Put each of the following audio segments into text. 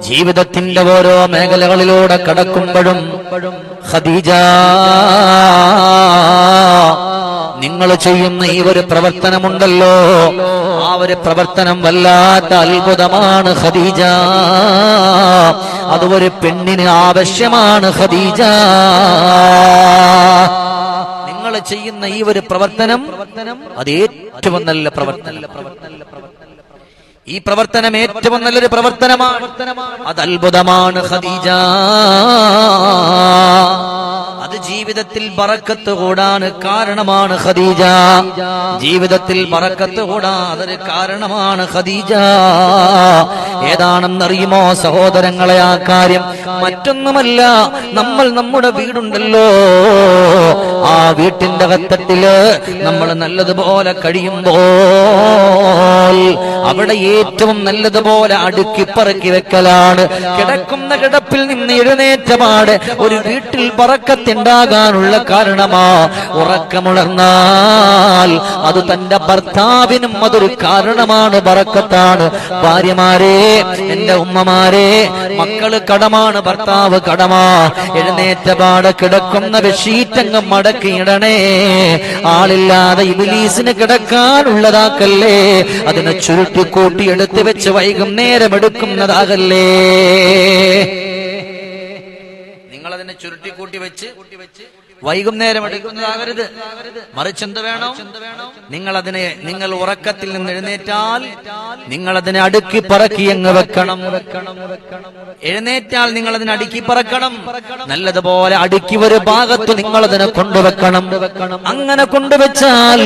ജീവിതത്തിന്റെ ഓരോ മേഖലകളിലൂടെ കടക്കുമ്പോഴും ഖദീജ നിങ്ങൾ ചെയ്യുന്ന ഈ ഒരു പ്രവർത്തനമുണ്ടല്ലോ. ആ ഒരു പ്രവർത്തനം വല്ലാത്ത അത്ഭുതമാണ് ഖദീജ. അത് ഒരു പെണ്ണിന് ആവശ്യമാണ് ഖദീജ. നിങ്ങൾ ചെയ്യുന്ന ഈ ഒരു പ്രവർത്തനം അത് ഏറ്റവും നല്ല പ്രവർത്തനം. ഈ പ്രവർത്തനം ഏറ്റവും നല്ലൊരു പ്രവർത്തനമാണ്. അത് അത്ഭുതമാണ് ഖദീജ. അത് ജീവിതത്തിൽ ബറക്കത്ത് കൂടാൻ കാരണമാണ് ഖദീജ. ജീവിതത്തിൽ ബറക്കത്ത് കൂടാൻ അതൊരു കാരണമാണ് ഖദീജ. ഏതാണെന്നറിയുമോ സഹോദരങ്ങളെ ആ കാര്യം മറ്റൊന്നുമല്ല. നമ്മൾ നമ്മുടെ വീടുണ്ടല്ലോ. ആ വീട്ടിന്റെ കത്തട്ടിൽ നമ്മൾ നല്ലതുപോലെ കഴിയുമ്പോൾ അവിടെ ഏറ്റവും നല്ലതുപോലെ അടുക്കി പറക്കി വെക്കലാണ്. കിടക്കുന്ന കിടപ്പിൽ നിന്ന് എഴുന്നേറ്റമാണ്. ഒരു വീട്ടിൽ പറക്കത്തുണ്ടാകാനുള്ള കാരണമാ. ഉറക്കമുണർന്നാൽ അത് തന്റെ ഭർത്താവിനും അതൊരു കാരണമാണ്. പറക്കത്താണ്. ഭാര്യമാരെ എന്റെ ഉമ്മമാരെ മക്കൾ കടമാണ് ഭർത്താവ് കടമാ. എഴുന്നേറ്റ പാട് കിടക്കുന്ന ബെഷീറ്റങ്ങ് മടക്കിയിടണേ ആളില്ലാതെ ഇബിലീസിന് കിടക്കാനുള്ളതാക്കല്ലേ? അതിനെ ചുരുട്ടിക്കൂട്ടി എടുത്തു വെച്ച് വൈകുന്നേരം എടുക്കുന്നതാകല്ലേ? നിങ്ങൾ അതിനെ കൂട്ടി വെച്ച് വൈകുന്നേരം എടുക്കുന്നതാകരുത്. മറിച്ച് എന്ത് വേണം? നിങ്ങൾ അതിനെ നിങ്ങൾ ഉറക്കത്തിൽ നിന്ന് എഴുന്നേറ്റാൽ നിങ്ങൾ അതിനെ അടുക്കി പറക്കി അങ്ങ് വെക്കണം. എഴുന്നേറ്റാൽ നിങ്ങൾ അതിനെ അടുക്കി പറക്കണം. നല്ലതുപോലെ അടുക്കി ഒരു ഭാഗത്ത് നിങ്ങൾ അതിനെ കൊണ്ടുവെക്കണം. അങ്ങനെ കൊണ്ടുവച്ചാൽ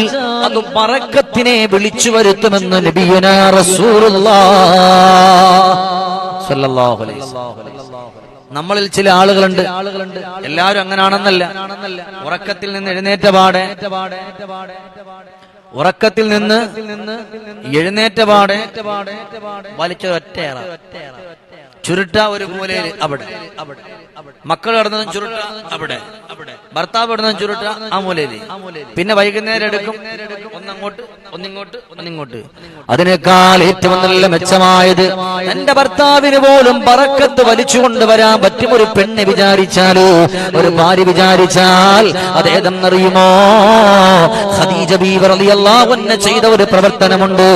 അത് പറക്കത്തിനെ വിളിച്ചു വരുത്തുമെന്ന് നബിയുന റസൂലുള്ളാഹ് അലൈഹി വസല്ലം. നമ്മളിൽ ചില ആളുകളുണ്ട്. എല്ലാവരും അങ്ങനാണെന്നല്ല. ഉറക്കത്തിൽ നിന്ന് എഴുന്നേറ്റ പാടെ. ഉറക്കത്തിൽ നിന്ന് എഴുന്നേറ്റ പാടെ. വലിച്ച ഒറ്റയേറ ചുരുട്ട ഒരു മൂലയിൽ അവിടെ. മക്കൾ കിടന്നതും ചുരുട്ട അവിടെ. ഭർത്താവ് കിടന്നതും ചുരുട്ട ആ മൂലയിൽ. പിന്നെ വൈകുന്നേരം എടുക്കും. ഒന്നങ്ങോട്ട് ഒന്നിങ്ങോട്ട് ഒന്നിങ്ങോട്ട്. അതിനേക്കാൾ ഏറ്റവും നല്ല മെച്ചമായത് എന്റെ ഭർത്താവിന് പോലും പറക്കത്ത് വലിച്ചു കൊണ്ടുവരാൻ പറ്റും ഒരു പെണ്ണ് വിചാരിച്ചാലോ? ഒരു ഭാര്യ വിചാരിച്ചാൽ അതേതെന്നറിയുമോ ഖദീജ ബീവർ ചെയ്ത ഒരു പ്രവർത്തനമുണ്ട്.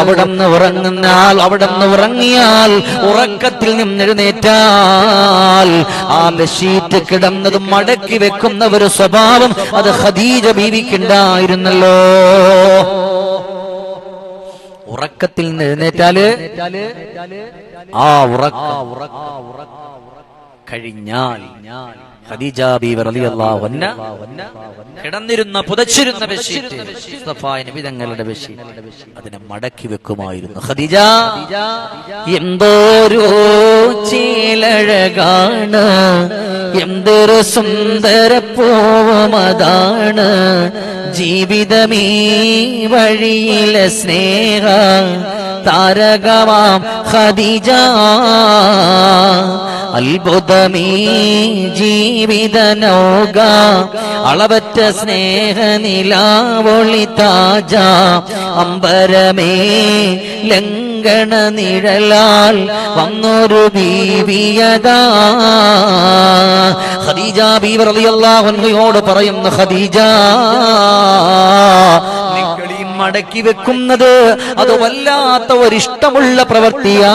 അവിടെ നിന്ന് ഉറങ്ങുന്നാൽ അവിടെ നിന്ന് ഉറങ്ങിയാൽ ഉറക്കത്തിൽ നിന്ന് എഴുന്നേറ്റാൽ ആ ബെഷീറ്റ് കിടന്നത് മടക്കി വെക്കുന്ന ഒരു സ്വഭാവം അത് ഖദീജ ബീവിക്കുണ്ടായിരുന്നല്ലോ ഉറക്കത്തിൽ നിന്ന് എഴുന്നേറ്റാൽ? ആ ഉറക്ക. കഴിഞ്ഞാൽ ഖദീജ ബീവി റളിയല്ലാഹു അൻഹ കിടന്നിരുന്ന പുതച്ചിരുന്ന നബി തങ്ങളുടെ ബെഡ്ഷീറ്റ് അതിനെ മടക്കി വെക്കുമായിരുന്നു. ഖദീജ എന്തോരോ ചീലഴകാണ് എന്തൊരു സുന്ദര പൂവമതാണ് ജീവിതമീ വഴിയിലെ സ്നേഹ താരകമാം ഖദീജ. അത്ഭുതമീ ജീവിത നൗക അളവറ്റ സ്നേഹ നിലാവൊളി താജ. അമ്പരമേ ലംഘന നിഴലാൽ വന്നൊരു ബീവിയതാ. ഖദീജ ബീവർ റളിയല്ലാഹു പറയുന്ന ഖദീജ മടക്കി വെക്കുന്നത് അത് വല്ലാത്ത ഒരിഷ്ടമുള്ള പ്രവൃത്തിയാണ്.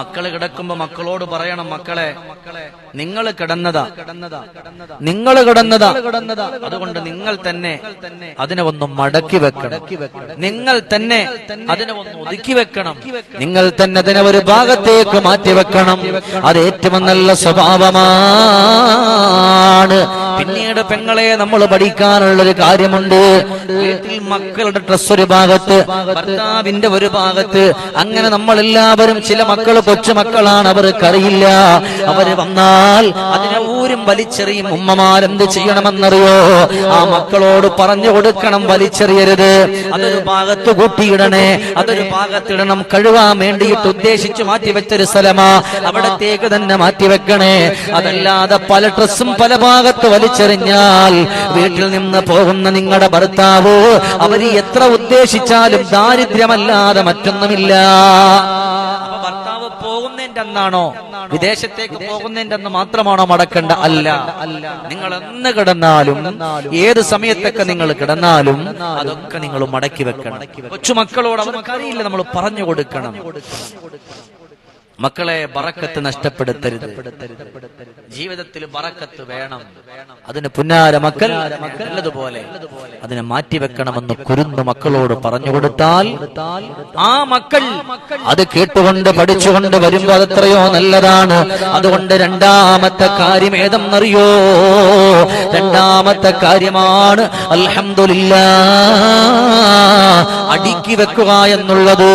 മക്കൾ കിടക്കുമ്പോ മക്കളോട് പറയണം മക്കളെ നിങ്ങൾ കിടന്നതാ നിങ്ങൾ കിടന്നതാ. അതുകൊണ്ട് നിങ്ങൾ തന്നെ അതിനെ ഒന്ന് മടക്കി വെക്കണം. നിങ്ങൾ തന്നെ അതിനെ ഒന്ന് ഒതുക്കി വെക്കണം. നിങ്ങൾ തന്നെ അതിനെ ഒരു ഭാഗത്തേക്ക് മാറ്റി വെക്കണം. അത് ഏറ്റവും നല്ല സ്വഭാവമാണ്. പിന്നീട് പെങ്ങളെ നമ്മൾ പഠിക്കാനുള്ള ഒരു കാര്യമുണ്ട്. വീട്ടിൽ മക്കളുടെ ഡ്രസ് ഒരു ഭാഗത്ത് ഭർത്താവിന്റെ ഒരു ഭാഗത്ത്. അങ്ങനെ നമ്മൾ എല്ലാവരും ചില മക്കൾ കൊച്ചുമക്കളാണ് അവർക്കറിയില്ല അവർ വന്നാൽ അതിനെ ഊരും വലിച്ചെറിയും. ഉമ്മമാരെന്ത് ചെയ്യണമെന്നറിയോ? ആ മക്കളോട് പറഞ്ഞു കൊടുക്കണം വലിച്ചെറിയരുത്. അതൊരു ഭാഗത്ത് കൂട്ടിയിടണേ. അതൊരു ഭാഗത്തിടണം. കഴുകാൻ വേണ്ടിയിട്ട് ഉദ്ദേശിച്ചു മാറ്റിവെച്ചൊരു സ്ഥലമാ. അവിടത്തേക്ക് തന്നെ മാറ്റിവെക്കണേ. അതല്ലാതെ പല ഡ്രസ്സും പല ഭാഗത്ത് വലിച്ചെറിഞ്ഞാൽ വീട്ടിൽ നിന്ന് പോകുന്ന നിങ്ങളുടെ ഭർത്താവ് അവർ എത്ര ഉദ്ദേശിച്ചാലും ദാരിദ്ര്യമല്ലാതെ മറ്റൊന്നുമില്ല. അന്നാണോ വിദേശത്തേക്ക് പോകുന്നതിന്റെ അന്ന് മാത്രമാണോ മടക്കേണ്ട? അല്ല. നിങ്ങൾ എന്ന് കിടന്നാലും ഏത് സമയത്തൊക്കെ നിങ്ങൾ കിടന്നാലും അതൊക്കെ നിങ്ങൾ മടക്കി വെക്കണം. കൊച്ചുമക്കളോട് അവർക്കറിയില്ല നമ്മൾ പറഞ്ഞു കൊടുക്കണം. മക്കളെ ബറക്കത്ത് നഷ്ടപ്പെടുത്തരുത്. ജീവിതത്തിൽ ബറക്കത്ത് വേണം. അതിന് പുന്നാര മക്കൾ നല്ലതുപോലെ അതിനെ മാറ്റിവെക്കണമെന്ന് കുരുന്ന് മക്കളോട് പറഞ്ഞു കൊടുത്താൽ ആ മക്കൾ അത് കേട്ടുകൊണ്ട് പഠിച്ചുകൊണ്ട് വരുമ്പോ അതെത്രയോ നല്ലതാണ്. അതുകൊണ്ട് രണ്ടാമത്തെ കാര്യം ഏതെന്നറിയോ? രണ്ടാമത്തെ കാര്യമാണ് അൽഹംദുലില്ല. അടുക്കി വെക്കുക എന്നുള്ളത്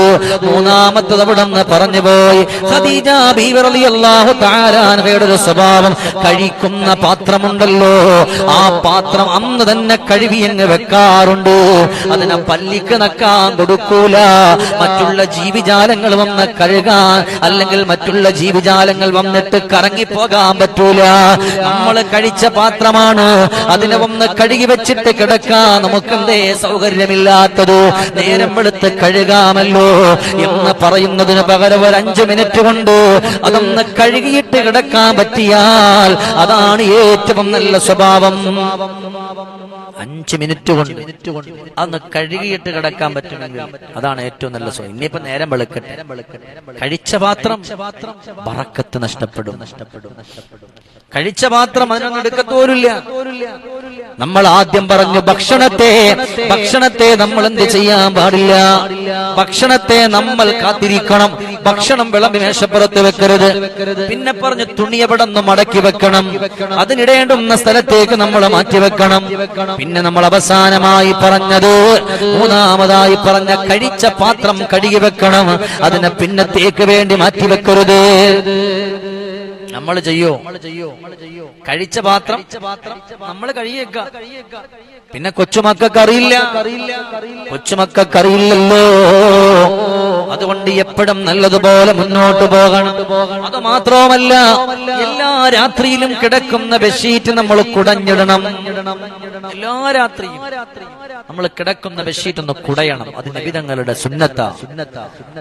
മൂന്നാമത്തത് അവിടെ നിന്ന് പറഞ്ഞു പോയി ഖദീജ ബീവറലി അള്ളാഹു താരാനയുടെ ഒരു സ്വഭാവം. കഴിക്കുന്ന പാത്രമുണ്ടല്ലോ. ആ പാത്രം അന്ന് തന്നെ കഴുകി അങ്ങ് വെക്കാറുണ്ട്. അതിനെ പല്ലിക്ക് നക്കാൻ കൊടുക്കൂല മറ്റുള്ള ജീവിജാലങ്ങൾ വന്ന് കഴുകാൻ അല്ലെങ്കിൽ മറ്റുള്ള ജീവിജാലങ്ങൾ വന്നിട്ട് കറങ്ങിപ്പോകാൻ പറ്റൂല. നമ്മൾ കഴിച്ച പാത്രമാണ്. അതിനെ വന്ന് കഴുകി വെച്ചിട്ട് കിടക്കാൻ നമുക്കെന്തേ സൗകര്യമില്ലാത്തത്? നേരം വെളുത്ത് കഴുകാമല്ലോ എന്ന് പറയുന്നതിന് പകരം ഒരു അഞ്ചു മിനിറ്റ് കൊണ്ട് അതൊന്ന് കഴുകിയിട്ട് കിടക്കാൻ പറ്റിയാൽ അതാണ് ഏറ്റവും നല്ല സ്വഭാവം. അഞ്ച് മിനിറ്റ് കൊണ്ട് അന്ന് കഴുകിയിട്ട് കിടക്കാൻ പറ്റുമെങ്കിൽ അതാണ് ഏറ്റവും നല്ല സ്വയം ഇനിയിപ്പോ നേരം വെളുക്കട്ടെ. കഴിച്ച പാത്രം പറക്കത്ത് നഷ്ടപ്പെടും നഷ്ടപ്പെടും നഷ്ടപ്പെടും. കഴിച്ച മാത്രം അതിനൊന്നും എടുക്കത്തോരില്ല. നമ്മൾ ആദ്യം പറഞ്ഞു ഭക്ഷണത്തെ ഭക്ഷണത്തെ നമ്മൾ എന്ത് ചെയ്യാൻ പാടില്ല. ഭക്ഷണത്തെ നമ്മൾ കാത്തിരിക്കണം. ഭക്ഷണം വിളമ്പി മേശപ്പുറത്ത് വെക്കരുത്. പിന്നെ പറഞ്ഞു തുണി മടക്കി വെക്കണം. അതിനിടേണ്ടുന്ന സ്ഥലത്തേക്ക് നമ്മൾ മാറ്റി വെക്കണം. പിന്നെ നമ്മൾ അവസാനമായി പറഞ്ഞത് മൂന്നാമതായി പറഞ്ഞ കഴിച്ച പാത്രം കഴുകി വെക്കണം. അതിനെ പിന്നത്തേക്ക് വേണ്ടി മാറ്റി വെക്കരുത്. നമ്മൾ ചെയ്യോ. കഴിച്ച പാത്രം നമ്മൾ കഴിയേക്ക. പിന്നെ കൊച്ചുമക്കൾക്ക് അറിയില്ല. കൊച്ചുമക്കൾക്ക് അറിയില്ലല്ലോ. അതുകൊണ്ട് എപ്പോഴും നല്ലതുപോലെ മുന്നോട്ട് പോകണം. അത് മാത്രവുമല്ല എല്ലാ രാത്രിയിലും കിടക്കുന്ന ബെഡ്ഷീറ്റ് നമ്മൾ കുടഞ്ഞിടണം. എല്ലാ രാത്രിയും. നമ്മൾ കിടക്കുന്ന ബെഡ്ഷീറ്റ് ഒന്ന് കുടയണം. അത് നബിതങ്ങളുടെ സുന്നത്ത.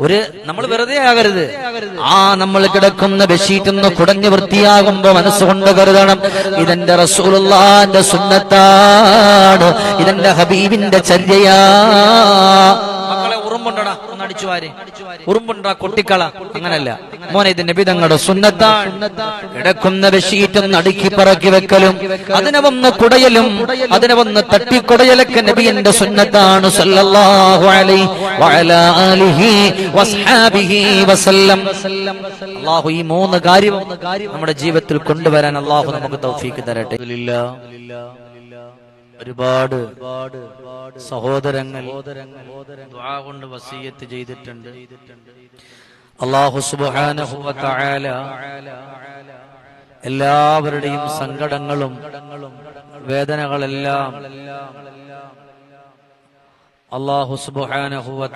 ഒരു നമ്മൾ വെറുതെ ആകരുത്. ആ നമ്മൾ കിടക്കുന്ന ബെഡ്ഷീറ്റ് ഒന്ന് കുടഞ്ഞ് വൃത്തിയാകുമ്പോ മനസ്സുകൊണ്ട് കരുതണം. ഇതെന്റെ റസൂലുള്ളാന്റെ സുന്നത്താണ്. ഇതെന്റെ ഹബീബിന്റെ ചര്യയാ. ഉറുമ്പുണ്ടടാ? ഒന്ന് അടിച്ചു വാരി. ഉറുമ്പുണ്ടാ കൊട്ടിക്കള? അങ്ങനല്ല. മോനെ ഇത് നബിതങ്ങളുടെ സുന്നത്താണ്. കിടക്കുന്ന ബെഷീറ്റ് ഒന്ന് അടുക്കി പറക്കി വെക്കലും അതിനെ വന്ന് കുടയലും അതിനെ വന്ന് തട്ടിക്കുടയലൊക്കെ നബിയന്റെ സുന്നത്താണ്. അല്ലാഹു ഈ മൂന്ന് കാര്യം നമ്മുടെ ജീവിതത്തിൽ കൊണ്ടുവരാൻ അള്ളാഹു നമുക്ക് തൗഫീക്ക് തരട്ടെ. ഒരുപാട് സഹോദരങ്ങൾ കൊണ്ട് വസീയത്ത് ചെയ്തിട്ടുണ്ട്. അള്ളാഹു വ എല്ലാവരുടെയും സങ്കടങ്ങളും വേദനകളെല്ലാം അള്ളാഹു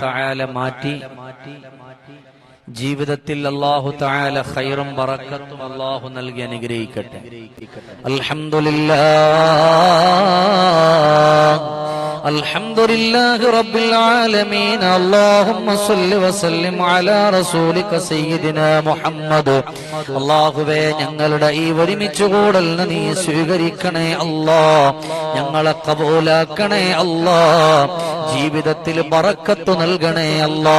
തആല മാറ്റി. ജീവിതത്തിൽ അള്ളാഹു താല ഖൈറും പറക്കത്തും അള്ളാഹു നൽകി അനുഗ്രഹിക്കട്ടെ. അൽഹംദുലില്ലാ അൽഹംദുലില്ലാഹി റബ്ബിൽ ആലമീൻ. അല്ലാഹുമ്മ വസല്ലിം അലാ റസൂലിക സയ്യിദിനാ മുഹമ്മദ്. അല്ലാഹുവേ ഞങ്ങളുടെ ഈ ഒരുമിച്ച് കൂടലിന് നീ സ്വീകരിക്കണേ അല്ലാ ഞങ്ങളെ കബൂലാക്കണേ അല്ലാ ജീവിതത്തിൽ ബറക്കത്ത് നൽകണേ അല്ലാ.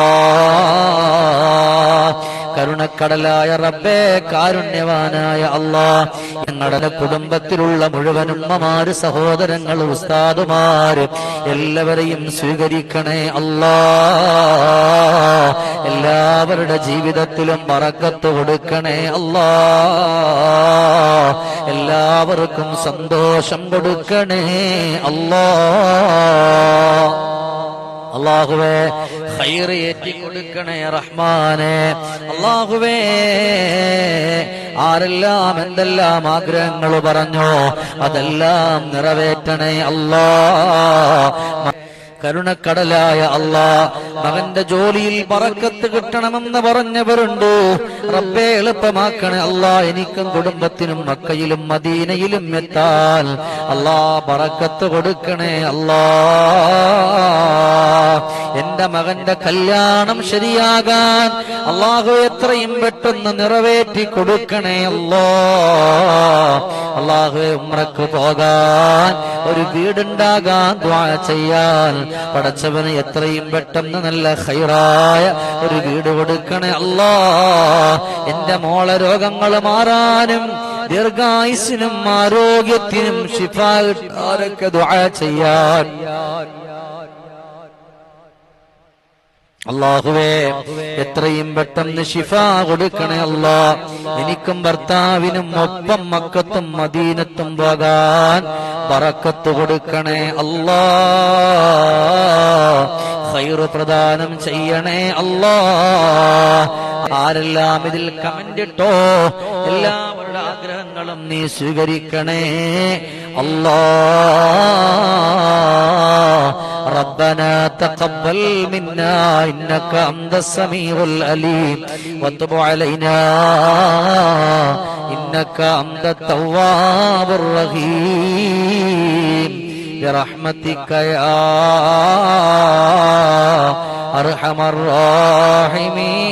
കരുണക്കടലായ റബ്ബേ കാരുണ്യവാനായ അള്ളാ ഞങ്ങളുടെ കുടുംബത്തിലുള്ള മുഴുവൻ ഉമ്മമാര് സഹോദരങ്ങൾ ഉസ്താദുമാര് എല്ലാവരെയും സ്വീകരിക്കണേ അല്ലാ. എല്ലാവരുടെ ജീവിതത്തിലും മറക്കത്ത് കൊടുക്കണേ അല്ലാ. എല്ലാവർക്കും സന്തോഷം കൊടുക്കണേ അല്ലാ. അള്ളാഹുവേ ഹൈറ് ഏറ്റി കൊടുക്കണേ റഹ്മാനെ. അള്ളാഹുവേ ആരെല്ലാം എന്തെല്ലാം ആഗ്രഹങ്ങൾ പറഞ്ഞോ അതെല്ലാം നിറവേറ്റണേ അല്ലാ. കരുണക്കടലായ അല്ല മകന്റെ ജോലിയിൽ പറക്കത്ത് കിട്ടണമെന്ന് പറഞ്ഞവരുണ്ട്. റബ്ബേ എളുപ്പമാക്കണേ അല്ല എനിക്കും കുടുംബത്തിനും മക്കയിലും മദീനയിലും എത്താൻ. അല്ലാ പറക്കത്ത് കൊടുക്കണേ അല്ല എന്റെ മകന്റെ കല്യാണം ശരിയാകാൻ അള്ളാഹു എത്രയും പെട്ടെന്ന് നിറവേറ്റി കൊടുക്കണേ അല്ലോ അള്ളാഹു ഉമ്രക്ക് പോകാൻ ഒരു വീടുണ്ടാകാൻ ദ്വാ ചെയ്യാൻ. പടച്ചവന് എത്രയും പെട്ടെന്ന് നല്ല ഹൈറായ ഒരു വീട് കൊടുക്കണേ അല്ലാ. എന്റെ മോളെ രോഗങ്ങൾ മാറാനും ദീർഘായുസിനും ആരോഗ്യത്തിനും ശിഫാ ചെയ്യാൻ. അള്ളാഹുവേ എത്രയും പെട്ടെന്ന് ശിഫ കൊടുക്കണേ അല്ലാ. എനിക്കും ഭർത്താവിനും ഒപ്പം മക്കത്തും മദീനത്തും പോകാൻ പറക്കത്ത് കൊടുക്കണേ അല്ലാ. ഹൈറ് പ്രദാനം ചെയ്യണേ അല്ലാ. ആരെല്ലാം ഇതിൽ കമന്റ് ഇട്ടോ എല്ലാവരുടെ ആഗ്രഹങ്ങളും നീ സ്വീകരിക്കണേ അല്ലാ ربنا تقبل منا إنك أنت السميع الأليم وتب علينا إنك أنت التواب الرحيم برحمتك يا أرحم الراحمين